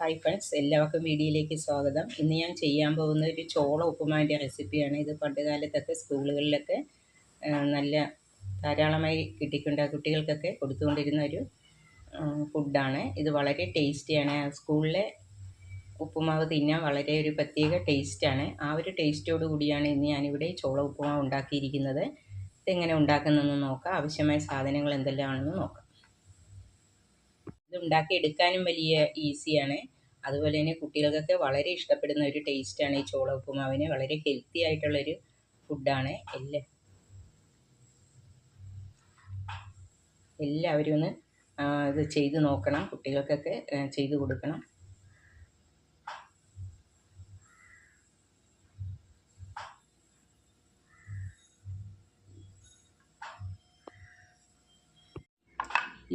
Hi friends എല്ലാവർക്കും വീഡിയോയിലേക്ക് സ്വാഗതം. ഇന്ന് ഞാൻ ചെയ്യാൻ പോകുന്ന ഒരു ചോള ഉപ്പുമാവിന്റെ റെസിപ്പിയാണ്. ഇത് പണ്ട് കാലത്തൊക്കെ സ്കൂളുകളിലൊക്കെ നല്ല ധാരാളമായി കിട്ടിക്കൊണ്ട് കുട്ടികൾക്കൊക്കെ കൊടുത്തുകൊണ്ടിരുന്ന ഒരു ഫുഡാണ് ഇത് വളരെ ടേസ്റ്റിയാണ് സ്കൂളിലെ ഉപ്പുമാവ് തിന്നാൻ വളരെ ഒരു പ്രത്യേക ടേസ്റ്റാണ് ആ ഒരു ടേസ്റ്റോടു കൂടിയാണ് ഇന്ന് ഞാനിവിടെ ചോള ഉപ്പുമാവ് ഉണ്ടാക്കിയിരിക്കുന്നത്. ഇതെങ്ങനെ ഉണ്ടാക്കുന്നതെന്ന് നോക്കാം. ആവശ്യമായ സാധനങ്ങൾ എന്തെല്ലാമാണെന്ന് നോക്കാം. ഉണ്ടാക്കി എടുക്കാനും വലിയ ഈസിയാണ്. അതുപോലെ തന്നെ കുട്ടികൾക്കൊക്കെ വളരെ ഇഷ്ടപ്പെടുന്ന ഒരു ടേസ്റ്റാണ് ഈ ചോള ഉപ്പുമാവിന്. വളരെ ഹെൽത്തി ആയിട്ടുള്ളൊരു ഫുഡാണ്. എല്ലാ എല്ലാവരും ഒന്ന് ഇത് ചെയ്ത് നോക്കണം. കുട്ടികൾക്കൊക്കെ ചെയ്ത് കൊടുക്കണം.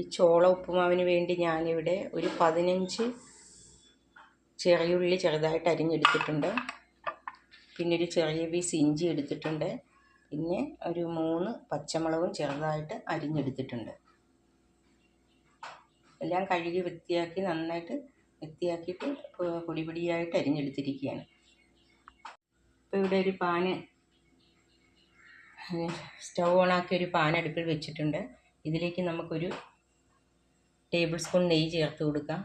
ഈ ചോള ഉപ്പുമാവിന് വേണ്ടി ഞാനിവിടെ ഒരു പതിനഞ്ച് ചെറിയുള്ളി ചെറുതായിട്ട് അരിഞ്ഞെടുത്തിട്ടുണ്ട്. പിന്നെ ഒരു ചെറിയ പീസ് ഇഞ്ചി എടുത്തിട്ടുണ്ട്. പിന്നെ ഒരു മൂന്ന് പച്ചമുളകും ചെറുതായിട്ട് അരിഞ്ഞെടുത്തിട്ടുണ്ട്. എല്ലാം കഴുകി വൃത്തിയാക്കി നന്നായിട്ട് വൃത്തിയാക്കിയിട്ട് പൊടിപൊടിയായിട്ട് പൊടി പൊടിയായിട്ട് അരിഞ്ഞെടുത്തിരിക്കുകയാണ്. ഇപ്പോൾ ഇവിടെ ഒരു പാന് സ്റ്റൗ ഓണാക്കി ഒരു പാൻ അടുപ്പിൽ വെച്ചിട്ടുണ്ട്. ഇതിലേക്ക് നമുക്കൊരു ടേബിൾ സ്പൂൺ നെയ്യ് ചേർത്ത് കൊടുക്കാം.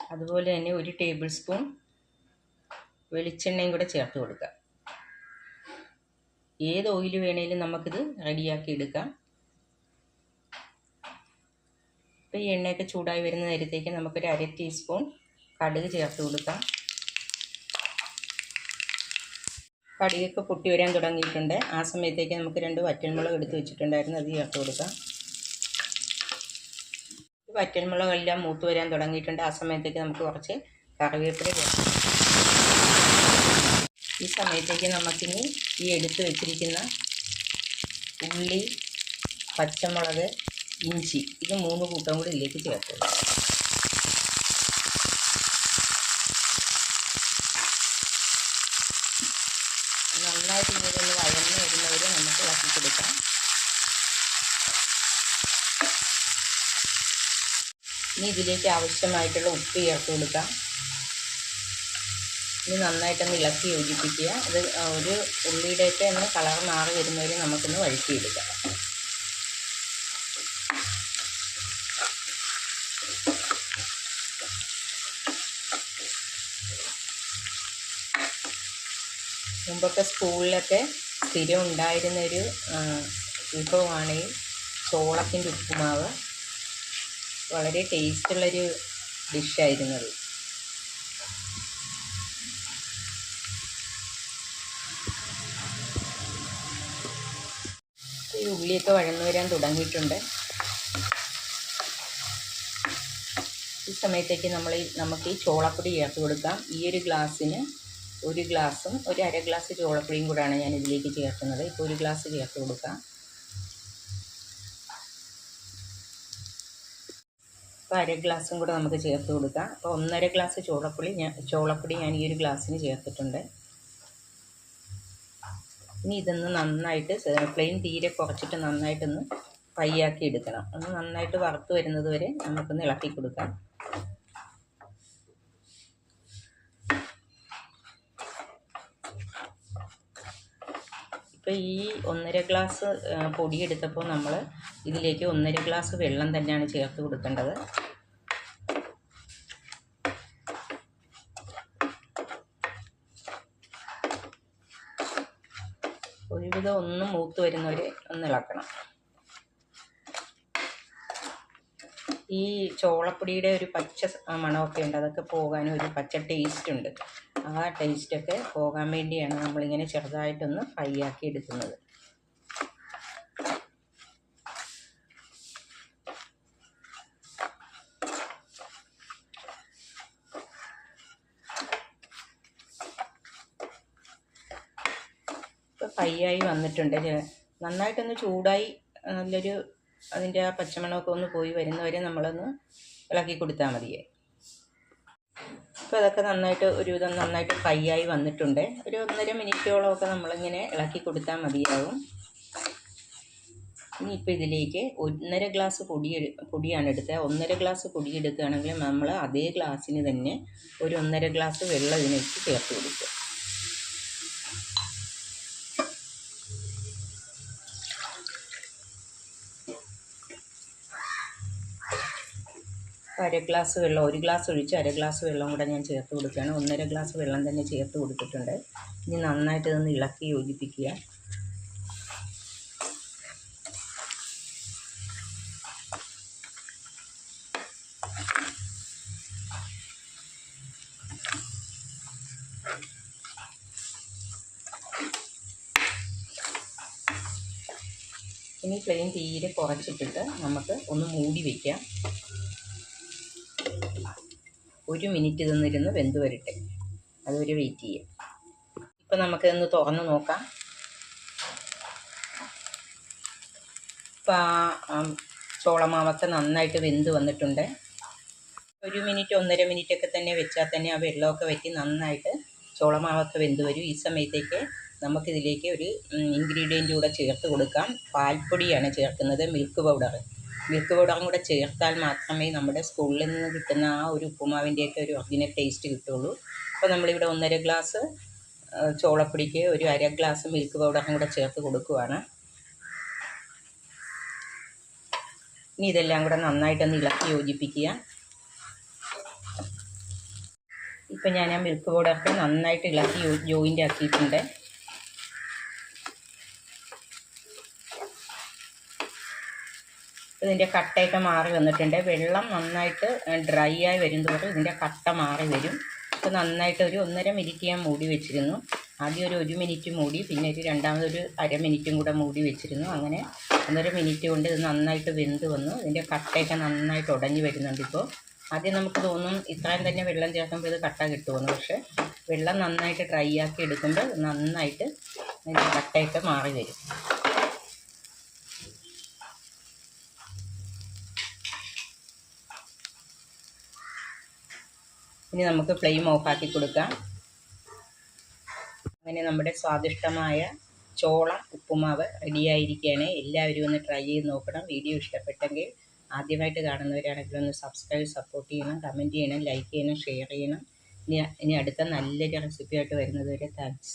അതുപോലെ തന്നെ ഒരു ടേബിൾ സ്പൂൺ വെളിച്ചെണ്ണയും കൂടെ ചേർത്ത് കൊടുക്കാം. ഏത് ഓയിൽ വേണേലും നമുക്കിത് റെഡിയാക്കി എടുക്കാം. ഇപ്പോൾ ഈ എണ്ണയൊക്കെ ചൂടായി വരുന്ന നേരത്തേക്ക് നമുക്കൊരു അര ടീസ്പൂൺ കടുക് ചേർത്ത് കൊടുക്കാം. കടുകൊക്കെ പൊട്ടി വരാൻ തുടങ്ങിയിട്ടുണ്ട്. ആ സമയത്തേക്ക് നമുക്ക് രണ്ട് വറ്റൽമുളക് എടുത്ത് വെച്ചിട്ടുണ്ടായിരുന്നു. അത് ചേർത്ത് കൊടുക്കാം. വറ്റൽമുളകെല്ലാം മൂത്ത് വരാൻ തുടങ്ങിയിട്ടുണ്ട്. ആ സമയത്തേക്ക് നമുക്ക് കുറച്ച് കറിവേപ്പില ചേർക്കാം ഈ സമയത്തേക്ക് നമുക്കിനി ഈ എടുത്ത് വെച്ചിരിക്കുന്ന ഉള്ളി പച്ചമുളക് ഇഞ്ചി ഇത് മൂന്ന് കൂട്ടം കൂടി ഇതിലേക്ക് ചേർത്ത് നന്നായിട്ട് ഇങ്ങനെയൊന്ന് വഴന്ന് വരുന്നവരെ നമുക്ക് ഇളക്കി കൊടുക്കാം ഇനി ഇതിലേക്ക് ആവശ്യമായിട്ടുള്ള ഉപ്പ് ചേർത്ത് കൊടുക്കാം. ഇനി നന്നായിട്ടൊന്ന് ഇളക്കി യോജിപ്പിക്കുക. അത് ഒരു ഉള്ളിയുടെയൊക്കെ ഒന്ന് കളർ മാറി വരുന്നവരെ നമുക്കൊന്ന് വഴറ്റിയെടുക്കാം. മുമ്പൊക്കെ സ്കൂളിലൊക്കെ സ്ഥിരം ഉണ്ടായിരുന്നൊരു വിഭവമാണ് ഈ ചോളത്തിന്റെ ഉപ്പുമാവ്. വളരെ ടേസ്റ്റുള്ളൊരു ഡിഷായിരുന്നത് ഈ ഉള്ളിയൊക്കെ വഴന്നു വരാൻ തുടങ്ങിയിട്ടുണ്ട്. ഈ സമയത്തേക്ക് നമ്മൾ നമുക്ക് ഈ ചോളപ്പൊടി ചേർത്ത് കൊടുക്കാം. ഈ ഒരു ഗ്ലാസ്സിന് ഒരു ഗ്ലാസും ഒരു അര ഗ്ലാസ് ചോളപ്പൊടിയും കൂടാണ് ഞാൻ ഇതിലേക്ക് ചേർക്കുന്നത്. ഇപ്പോൾ ഒരു ഗ്ലാസ് ചേർത്ത് കൊടുക്കാം. അപ്പോൾ അര ഗ്ലാസും കൂടെ നമുക്ക് ചേർത്ത് കൊടുക്കാം. അപ്പോൾ ഒന്നര ഗ്ലാസ് ചോളപ്പൊടി ഞാൻ ചോളപ്പൊടി ഞാൻ ഈ ഒരു ഗ്ലാസ്സിന് ചേർത്തിട്ടുണ്ട്. ഇനി ഇതൊന്ന് നന്നായിട്ട് പ്ലെയിൻ തീരെ കുറച്ചിട്ട് നന്നായിട്ടൊന്ന് ആക്കി എടുക്കണം. ഒന്ന് നന്നായിട്ട് വറുത്ത് വരുന്നത് വരെ നമുക്കൊന്ന് ഇളക്കി കൊടുക്കാം. ഇപ്പോൾ ഈ ഒന്നര ഗ്ലാസ് പൊടി എടുത്തപ്പോൾ നമ്മൾ ഇതിലേക്ക് ഒന്നര ഗ്ലാസ് വെള്ളം തന്നെയാണ് ചേർത്ത് കൊടുക്കേണ്ടത്. ഒരുവിധം ഒന്ന് മൂത്ത് വരുന്നവരെ ഒന്ന് ഇളക്കണം. ഈ ചോളപ്പൊടിയുടെ ഒരു പച്ച മണമൊക്കെ ഉണ്ട്. അതൊക്കെ പോകാനും ഒരു പച്ച ടേസ്റ്റ് ഉണ്ട്. ആ ടേസ്റ്റൊക്കെ പോകാൻ വേണ്ടിയാണ് നമ്മളിങ്ങനെ ചെറുതായിട്ടൊന്ന് ഫ്രൈ ആക്കി എടുക്കുന്നത്. ഇപ്പോൾ ഫ്രൈ ആയി വന്നിട്ടുണ്ട്. നന്നായിട്ടൊന്ന് ചൂടായി നല്ലൊരു അതിന്റെ ആ പച്ചമണമൊക്കെ ഒന്ന് പോയി വരുന്നവരെ നമ്മളൊന്ന് ഇളക്കി കൊടുത്താൽ മതിയേ. അപ്പോൾ അതൊക്കെ നന്നായിട്ട് ഒരുവിധം നന്നായിട്ട് ഫ്രൈ ആയി വന്നിട്ടുണ്ട്. ഒരു ഒന്നര മിനിറ്റോളമൊക്കെ നമ്മളിങ്ങനെ ഇളക്കി കൊടുത്താൽ മതിയാവും. ഇനിയിപ്പോൾ ഇതിലേക്ക് ഒന്നര ഗ്ലാസ് പൊടി പൊടിയാണ് എടുത്തത്. ഒന്നര ഗ്ലാസ് പൊടി എടുക്കുകയാണെങ്കിൽ നമ്മൾ അതേ ഗ്ലാസ്സിന് തന്നെ ഒരു ഒന്നര ഗ്ലാസ് വെള്ളം ഇതിലേക്ക് ചേർത്ത് കൊടുക്കുക അര ഗ്ലാസ് വെള്ളം ഒരു ഗ്ലാസ് ഒഴിച്ച് അര ഗ്ലാസ് വെള്ളം കൂടെ ഞാൻ ചേർത്ത് കൊടുക്കുകയാണ്. ഒന്നര ഗ്ലാസ് വെള്ളം തന്നെ ചേർത്ത് കൊടുത്തിട്ടുണ്ട്. ഇനി നന്നായിട്ട് ഇതൊന്ന് ഇളക്കി യോജിപ്പിക്കുക. ഇനി ഫ്ലെയിം തീരെ കുറച്ചിട്ടിട്ട് നമുക്ക് ഒന്ന് മൂടി വയ്ക്കാം ഒരു മിനിറ്റ് ഇതൊന്നിരുന്ന് വെന്ത് വരട്ടെ. അതൊരു വെയിറ്റ് ചെയ്യാം. ഇപ്പം നമുക്കിതൊന്ന് തുറന്ന് നോക്കാം. ഇപ്പം ആ ചോളമാവൊക്കെ നന്നായിട്ട് വെന്ത് വന്നിട്ടുണ്ട്. ഒരു മിനിറ്റ് ഒന്നര മിനിറ്റ് ഒക്കെ തന്നെ വെച്ചാൽ തന്നെ ആ വെള്ളമൊക്കെ വറ്റി നന്നായിട്ട് ചോളമാവൊക്കെ വെന്ത് വരും. ഈ സമയത്തേക്ക് നമുക്കിതിലേക്ക് ഒരു ഇൻഗ്രീഡിയന്റ് കൂടെ ചേർത്ത് കൊടുക്കാം. പാൽപ്പൊടിയാണ് ചേർക്കുന്നത് മിൽക്ക് പൗഡർ മിൽക്ക് പൗഡറും കൂടെ ചേർത്താൽ മാത്രമേ നമ്മുടെ സ്കൂളിൽ നിന്ന് കിട്ടുന്ന ആ ഒരു ഉപ്പുമാവിന്റെയൊക്കെ ഒരു ഒറിജിനൽ ടേസ്റ്റ് കിട്ടുള്ളൂ. അപ്പോൾ നമ്മളിവിടെ ഒന്നര ഗ്ലാസ് ചോളപ്പൊടിക്ക് ഒരു അര ഗ്ലാസ് മിൽക്ക് പൗഡറും കൂടെ ചേർത്ത് കൊടുക്കുവാണ്. ഇനി ഇതെല്ലാം കൂടെ നന്നായിട്ടൊന്ന് ഇളക്കി യോജിപ്പിക്കുക. ഇപ്പം ഞാൻ ആ മിൽക്ക് പൗഡറൊക്കെ നന്നായിട്ട് ഇളക്കി ജോയിന്റ് ആക്കിയിട്ടുണ്ട്. ഇതിന്റെ കട്ടയൊക്കെ മാറി വന്നിട്ടുണ്ട്. വെള്ളം നന്നായിട്ട് ഡ്രൈ ആയി വരും തോറും ഇതിന്റെ കട്ട മാറി വരും. അപ്പോൾ നന്നായിട്ട് ഒരു ഒന്നര മിനിറ്റ് ഞാൻ മൂടി വെച്ചിരുന്നു. ആദ്യം ഒരു ഒരു മിനിറ്റ് മൂടി പിന്നെ ഒരു രണ്ടാമതൊരു അര മിനിറ്റും കൂടെ മൂടി വെച്ചിരുന്നു. അങ്ങനെ ഒന്നര മിനിറ്റ് കൊണ്ട് ഇത് നന്നായിട്ട് വെന്ത് വന്നു. ഇതിന്റെ കട്ടയൊക്കെ നന്നായിട്ട് ഉടഞ്ഞു വരുന്നുണ്ട് ഇപ്പോൾ. ആദ്യം നമുക്ക് തോന്നും ഇത്രയും തന്നെ വെള്ളം ചേർക്കുമ്പോൾ ഇത് കട്ട കിട്ടുമെന്ന്. പക്ഷേ വെള്ളം നന്നായിട്ട് ഡ്രൈ ആക്കി എടുക്കുമ്പോൾ നന്നായിട്ട് കട്ടയൊക്കെ മാറി വരും. ഇനി നമുക്ക് ഫ്ലെയിം ഓഫാക്കി കൊടുക്കാം. അങ്ങനെ നമ്മുടെ സ്വാദിഷ്ടമായ ചോള ഉപ്പുമാവ് റെഡിയായിരിക്കുകയാണ് എല്ലാവരും ഒന്ന് ട്രൈ ചെയ്ത് നോക്കണം. വീഡിയോ ഇഷ്ടപ്പെട്ടെങ്കിൽ ആദ്യമായിട്ട് കാണുന്നവരാണെങ്കിൽ ഒന്ന് സബ്സ്ക്രൈബ് സപ്പോർട്ട് ചെയ്യണം കമന്റ് ചെയ്യണം ലൈക്ക് ചെയ്യണം ഷെയർ ചെയ്യണം. ഇനി ഇനി അടുത്ത നല്ലൊരു റെസിപ്പിയായിട്ട് വരുന്നത് വരെ താങ്ക്സ്